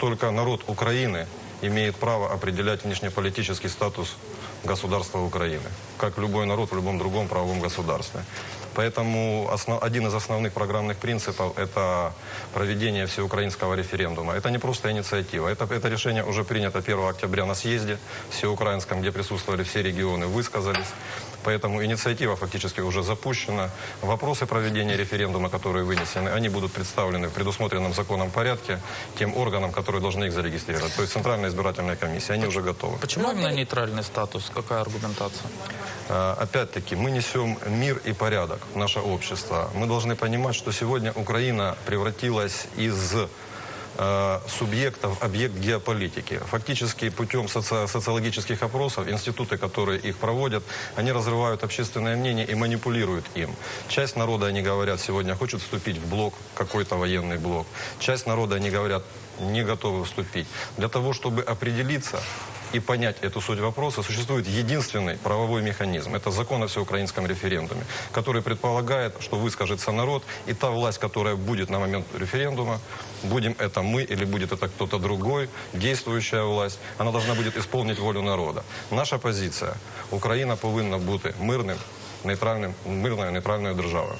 только народ Украины имеет право определять внешнеполитический статус государства Украины, как любой народ в любом другом правовом государстве. Поэтому основ- один из основных программных принципов – это проведение всеукраинского референдума. Это не просто инициатива, это, это решение уже принято 1 октября на съезде всеукраинском, где присутствовали все регионы, высказались. Поэтому инициатива фактически уже запущена. Вопросы проведения референдума, которые вынесены, они будут представлены в предусмотренном законом порядке тем органам, которые должны их зарегистрировать. То есть Центральная избирательная комиссия. Они уже готовы. Почему именно нейтральный статус? Какая аргументация? А, Опять-таки, мы несем мир и порядок в наше общество. Мы должны понимать, что сегодня Украина превратилась из э, субъекта в объект геополитики. Фактически путем соци- социологических опросов институты, которые их проводят, они разрывают общественное мнение и манипулируют им. Часть народа, они говорят, сегодня хочет вступить в блок, какой-то военный блок. Часть народа, они говорят, не готовы вступить. Для того, чтобы определиться, и понять эту суть вопроса, существует единственный правовой механизм. Это закон о всеукраинском референдуме, который предполагает, что выскажется народ, и та власть, которая будет на момент референдума, будем это мы или будет это кто-то другой, действующая власть, она должна будет исполнить волю народа. Наша позиція – Україна повинна бути мирним, нейтральним, мирною нейтральною державою.